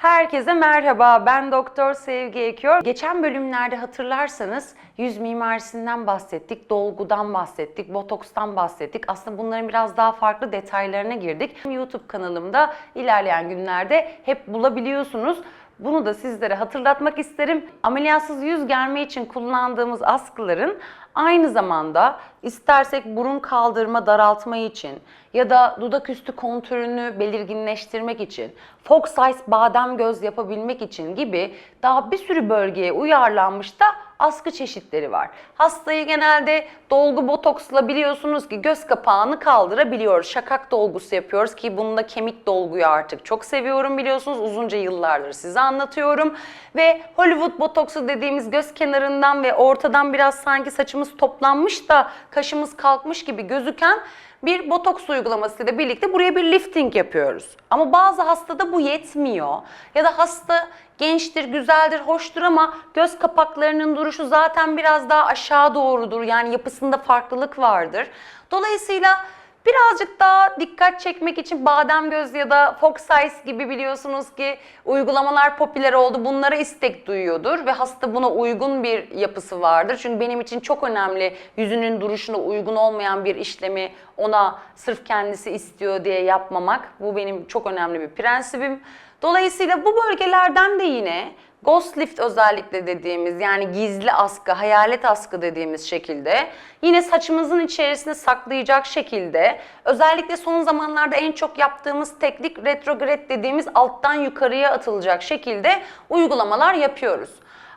Herkese merhaba. Ben Doktor Sevgi Ekiyor. Geçen bölümlerde hatırlarsanız yüz mimarisinden bahsettik, dolgudan bahsettik, botokstan bahsettik. Aslında bunların biraz daha farklı detaylarına girdik. YouTube kanalımda ilerleyen günlerde hep bulabiliyorsunuz. Bunu da sizlere hatırlatmak isterim. Ameliyatsız yüz germe için kullandığımız askıların aynı zamanda istersek burun kaldırma, daraltma için ya da dudak üstü kontürünü belirginleştirmek için, Fox size badem göz yapabilmek için gibi daha bir sürü bölgeye uyarlanmış da askı çeşitleri var. Hastayı genelde dolgu botoksla biliyorsunuz ki göz kapağını kaldırabiliyoruz. Şakak dolgusu yapıyoruz ki bunda kemik dolguyu artık çok seviyorum biliyorsunuz. Uzunca yıllardır size anlatıyorum. Ve Hollywood botoksu dediğimiz göz kenarından ve ortadan biraz sanki saçımız toplanmış da kaşımız kalkmış gibi gözüken bir botoks uygulamasıyla birlikte buraya bir lifting yapıyoruz. Ama bazı hastada bu yetmiyor. Ya da hasta gençtir, güzeldir, hoştur ama göz kapaklarının duruşu zaten biraz daha aşağı doğrudur. Yani yapısında farklılık vardır. Dolayısıyla Birazcık daha dikkat çekmek için badem göz ya da Fox Eyes gibi biliyorsunuz ki uygulamalar popüler oldu. Bunlara istek duyuyordur ve hasta buna uygun bir yapısı vardır. Çünkü benim için çok önemli yüzünün duruşuna uygun olmayan bir işlemi ona sırf kendisi istiyor diye yapmamak. Bu benim çok önemli bir prensibim. Dolayısıyla bu bölgelerden de yine Ghost lift özellikle dediğimiz yani gizli askı, hayalet askı dediğimiz şekilde yine saçımızın içerisine saklayacak şekilde özellikle son zamanlarda en çok yaptığımız teknik retrograde dediğimiz alttan yukarıya atılacak şekilde uygulamalar yapıyoruz.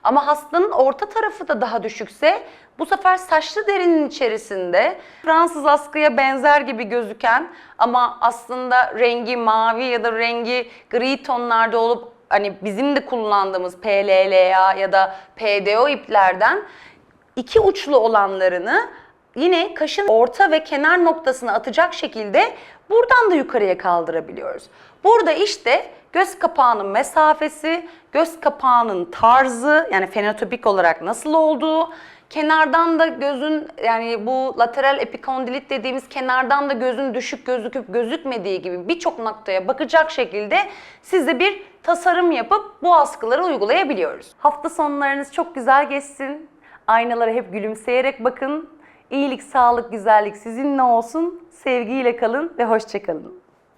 Ama hastanın orta tarafı da daha düşükse bu sefer saçlı derinin içerisinde Fransız askıya benzer gibi gözüken ama aslında rengi mavi ya da rengi gri tonlarda olup hani bizim de kullandığımız PLLA ya da PDO iplerden iki uçlu olanlarını yine kaşın orta ve kenar noktasına atacak şekilde buradan da yukarıya kaldırabiliyoruz. Burada işte göz kapağının mesafesi, göz kapağının tarzı yani fenotipik olarak nasıl olduğu, kenardan da gözün yani bu lateral epikondilit dediğimiz kenardan da gözün düşük gözüküp gözükmediği gibi birçok noktaya bakacak şekilde size bir tasarım yapıp bu askıları uygulayabiliyoruz. Hafta sonlarınız çok güzel geçsin. Aynalara hep gülümseyerek bakın. İyilik, sağlık, güzellik sizinle olsun. Sevgiyle kalın ve hoşçakalın.